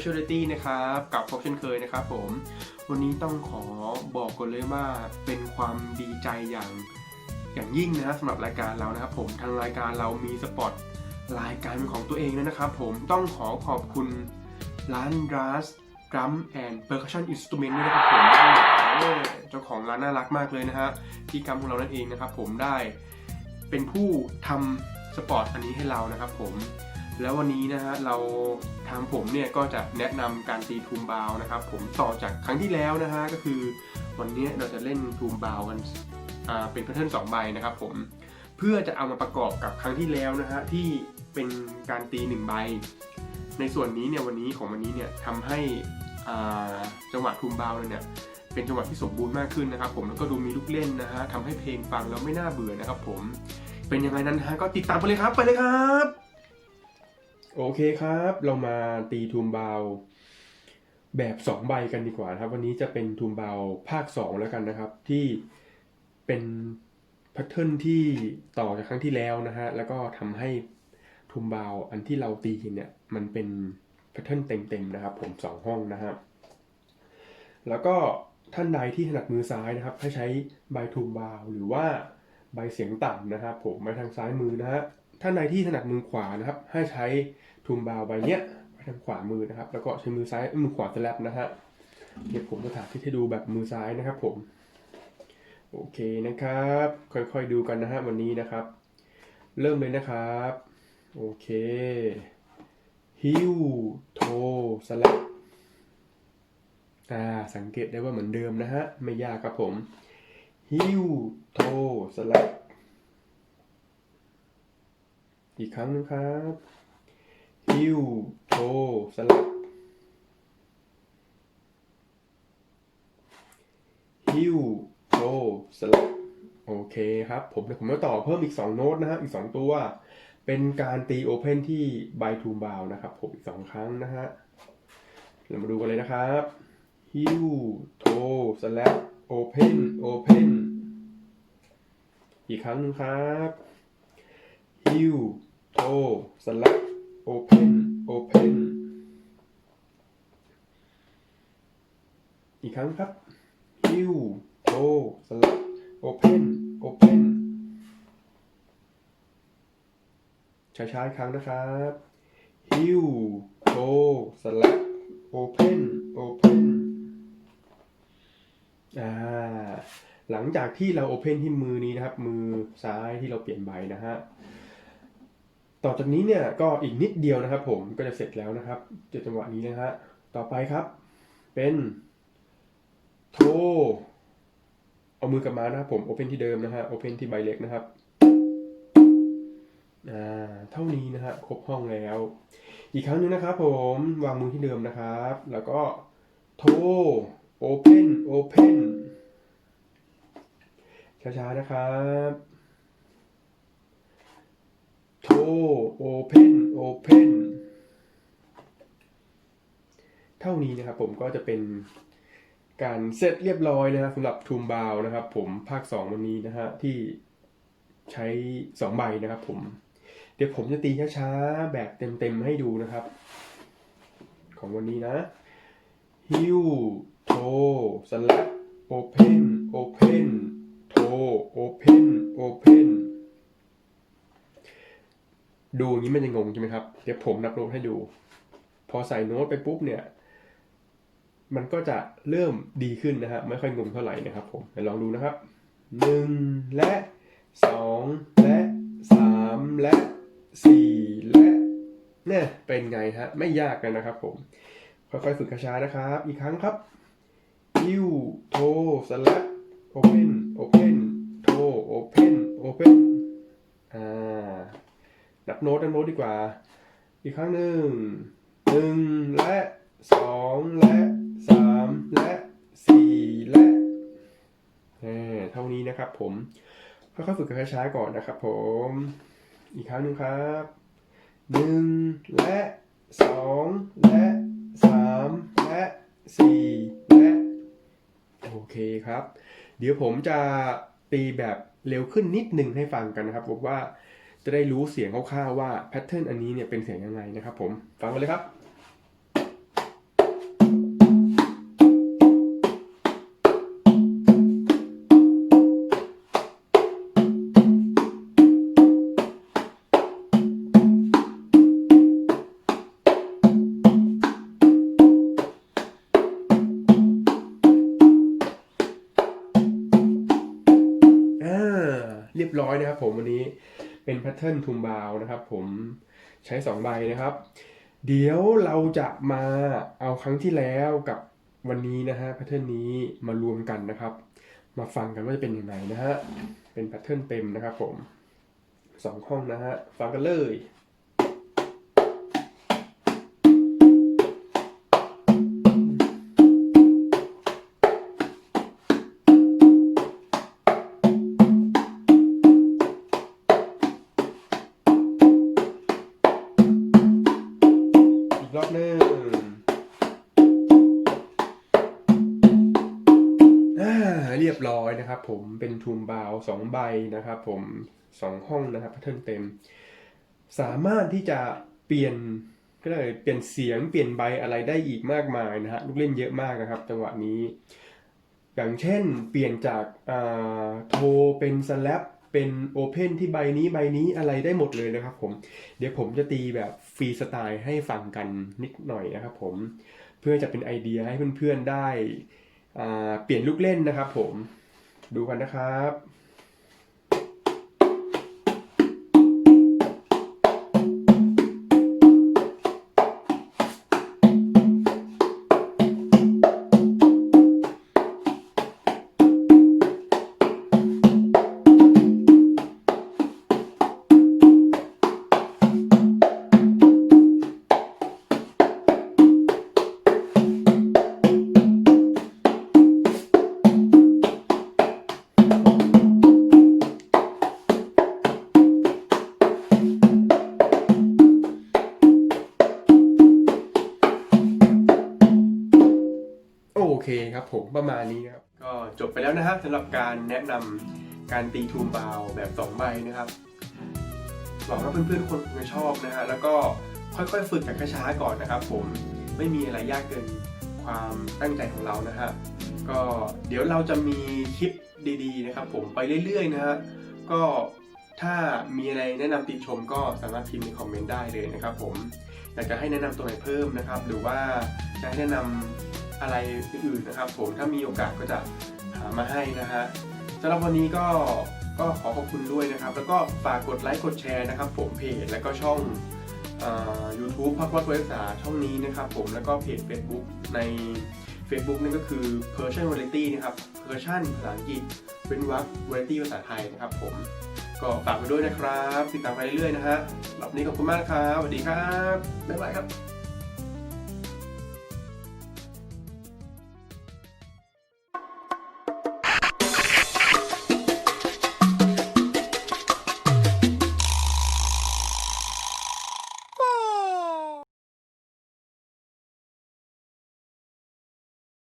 Specialty นะครับกับพบเช่นเคยนะครับผม วันนี้ต้องขอบอกก่อนเลยว่าเป็นความดีใจอย่างอย่างยิ่งนะสำหรับรายการเรานะครับผมทางรายการเรามีสปอตรายการเป็นของตัวเองแล้วนะครับผมต้องขอขอบคุณร้าน Ras Drum and Percussion Instrument ด้วยนะครับผมเจ้าของร้านน่ารักมากเลยนะฮะพี่กัมของเรานั่นเองนะครับผมได้เป็นผู้ทำสปอร์ตอันนี้ให้เรานะครับผม แล้ววันนี้นะฮะเราทางผมเนี่ยก็จะแนะนำการตีทูมบาวนะครับ ผมต่อจากครั้งที่แล้วนะฮะก็คือวันนี้เราจะเล่นทูมบาวกันเป็นแพทเทิร์นสองใบนะครับผมเพื่อจะเอามาประกอบกับครั้งที่แล้วนะฮะที่เป็นการตีหนึ่งใบ ในส่วนนี้เนี่ยวันนี้ของวันนี้เนี่ยทำให้จังหวะทูมบาวเนี่ยเป็นจังหวะที่สมบูรณ์มากขึ้นนะครับผมแล้วก็ดูมีลูกเล่นนะฮะทำให้เพลงฟังแล้วไม่น่าเบื่อนะครับผมเป็นยังไงนั้นฮะก็ติดตามไปเลยครับไปเลยครับ โอเคครับ เรามาตีทูมเบาแบบ 2 ใบกันดีกว่านะครับ วันนี้จะเป็นทูมเบาภาค 2 แล้วกันนะครับ ที่เป็นแพทเทิร์นที่ต่อจากครั้งที่แล้วนะฮะ แล้วก็ทำให้ทูมเบาอันที่เราตีเนี่ยมันเป็นแพทเทิร์นเต็มๆนะครับ ผม 2 ห้องนะฮะแล้วก็ท่านใดที่ถนัดมือซ้ายนะครับ ให้ใช้ใบทูมเบาหรือว่าใบเสียงต่ำนะครับ ผมไปทางซ้ายมือนะฮะ ท่านใดที่ถนัดมือขวานะครับ ให้ใช้ทูมบาวใบเนี้ยไปทางขวามือนะครับ แล้วก็ใช้มือซ้ายมือขวาสแลปนะฮะเดี๋ยวผมจะถาที่ให้ดูแบบมือซ้ายนะครับ ผม โอเคนะครับ ค่อยๆดูกันนะฮะวันนี้นะครับ เริ่มเลยนะครับ โอเคฮิวโทสแลปอ่าสังเกตได้ว่าเหมือนเดิมนะฮะ ไม่ยากครับผมฮิวโทสแลป อีกครั้งหนึงครับฮิวโทสลับฮิวโทสลับโอเคครับ ผมเดี๋ยวผมจะต่อเพิ่มอีก 2 โน้ตนะฮะอีก 2 ตัว เป็นการตีโอเพนที่ไบทูมบาวนะครับ ผมอีก 2 ครั้งนะฮะเรามาดูกันเลยนะครับฮิวโทสลับโอเพนโอเพนอีกครั้งหนึงครับฮิว โทสลับโอเพนโอเพนอีกครั้งครับฮิวโทสลับโอเพนโอเพนช้าๆอีกครั้งนะครับฮิวโทสลับโอเพนโอเพนอ่าหลังจากที่เราโอเพนที่มือนี้นะครับ มือซ้ายที่เราเปลี่ยนใบนะฮะ ต่อจากนี้เนี่ยก็อีกนิดเดียวนะครับ ผมก็จะเสร็จแล้วนะครับจอจังหวะนี้นะฮะต่อไปครับ เป็นโทเอามือกลับมานะครับผมโอเพนที่เดิมนะฮะโอเพนที่ใบเล็กนะครับอ่าเท่านี้นะฮะครบห้องแล้ว อีกครั้งหนึงนะครับ ผมวางมือที่เดิมนะครับ แล้วก็โทโอเพนโอเพนช้าๆนะครับ โทโอเพนโอเพนเท่านี้นะครับผมก็จะเป็นการเสร็จเรียบร้อยนะครับสำหรับทูมบาวนะครับ ผมภาค 2 วันนี้นะฮะที่ใช้ 2 ใบนะครับผม เดี๋ยวผมจะตีช้าๆ แบบเต็มๆ ให้ดูนะครับ ของวันนี้นะฮิวโทสลับโอเพนโอเพนโทโอเพนโอเพน ดูอย่างนี้มันจะงงใช่ไหมครับ เดี๋ยวผมนับโน้ตให้ดู พอใส่โน้ตไปปุ๊บเนี่ย มันก็จะเริ่มดีขึ้นนะฮะ ไม่ค่อยงงเท่าไหร่นะครับ ผมลองดูนะครับหนึ่งและสองและสามและสี่และเนี่ยเป็นไงฮะ ไม่ยากกันนะครับ ผม ค่อยๆฝึกช้าๆนะครับ อีกครั้งครับฮิวโทสลับโอเพนโอเพนโทโอเพนโอเพนอ่า นับโน้ตนับโน้ตดีกว่า อีกครั้งหนึ่งหนึ่งและสองและสามและสี่และเอ่อเท่านี้นะครับผมค่อยๆฝึกกันช้าๆก่อนนะครับผม อีกครั้งหนึ่งครับหนึ่งและสองและสามและสี่และโอเคครับ เดี๋ยวผมจะตีแบบเร็วขึ้นนิดหนึ่งให้ฟังกันนะครับผมว่า จะได้รู้เสียงคร่าวๆว่าแพทเทิร์นอันนี้เนี่ยเป็นเสียงยังไงนะครับผมฟังกันเลยครับเรียบร้อยนะครับผมวันนี้ เป็นแพทเทิร์นทุมบาวนะครับผมใช้ 2 ใบนะครับ เดี๋ยวเราจะมาเอาครั้งที่แล้วกับวันนี้นะฮะแพทเทิร์นนี้มารวมกันนะครับ มาฟังกันว่าจะเป็นยังไงนะฮะเป็นแพทเทิร์นเต็มนะครับผมสองห้องนะฮะฟังกันเลย ยบร้อยนะครับ ผมเป็นทูมบาวสองใบนะครับ ผมสองห้องนะครับแพทเทิร์นเต็ม สามารถที่จะเปลี่ยนก็ได้เปลี่ยนเสียงเปลี่ยนใบอะไรได้อีกมากมายนะฮะลูกเล่นเยอะมากนะครับ จังหวะนี้ อย่างเช่นเปลี่ยนจากาโทเป็นสแลปเป็นโอเพนที่ใบนี้ใบนี้อะไรได้หมดเลยนะครับผม เดี๋ยวผมจะตีแบบฟรีสไตล์ให้ฟังกันนิดหน่อยนะครับผม เพื่อจะเป็นไอเดียให้เพื่อนๆได้ เปลี่ยนลูกเล่นนะครับผมดูกันนะครับ คครับผมประมาณนี้นะครับ ก็จบไปแล้วนะครับสำหรับการแนะนำการตีทูมบาวแบบ2ใบนะครับหวังว่าเพื่อนๆทุกคนคงจะชอบนะฮะแล้วก็ค่อยๆฝึกกันช้าๆก่อนนะครับ ผมไม่มีอะไรยากเกินความตั้งใจของเรานะฮะก็เดี๋ยวเราจะมีคลิปดีๆนะครับ ผมไปเรื่อยๆนะฮะก็ถ้ามีอะไรแนะนำติชมก็สามารถพิมพ์ในคอมเมนต์ได้เลยนะครับ ผมอยากจะให้แนะนำตัวไหนเพิ่มนะครับ หรือว่าจะให้แนะนำ อะไรอื่นๆนะครับ ผมถ้ามีโอกาสก็จะหามาให้นะฮะสำหรับวันนี้ก็ก็ขอขอบคุณด้วยนะครับ แล้วก็ฝากกดไลค์กดแชร์นะครับ ผมเพจแล้วก็ช่องยูทูบพักวัดเวสาช่องนี้นะครับ ผมแล้วก็เพจ Facebook ใน Facebook นั่นก็คือ Persian Variety นะครับ Persian ภาษาอังกฤษเป็นวัก Variety ภาษาไทยนะครับ ผมก็ฝากไปด้วยนะครับ ติดตามไปเรื่อยๆนะฮะสำหรับนี้ขอบคุณมากครับสวัสดีครับ บ๊ายบายครับ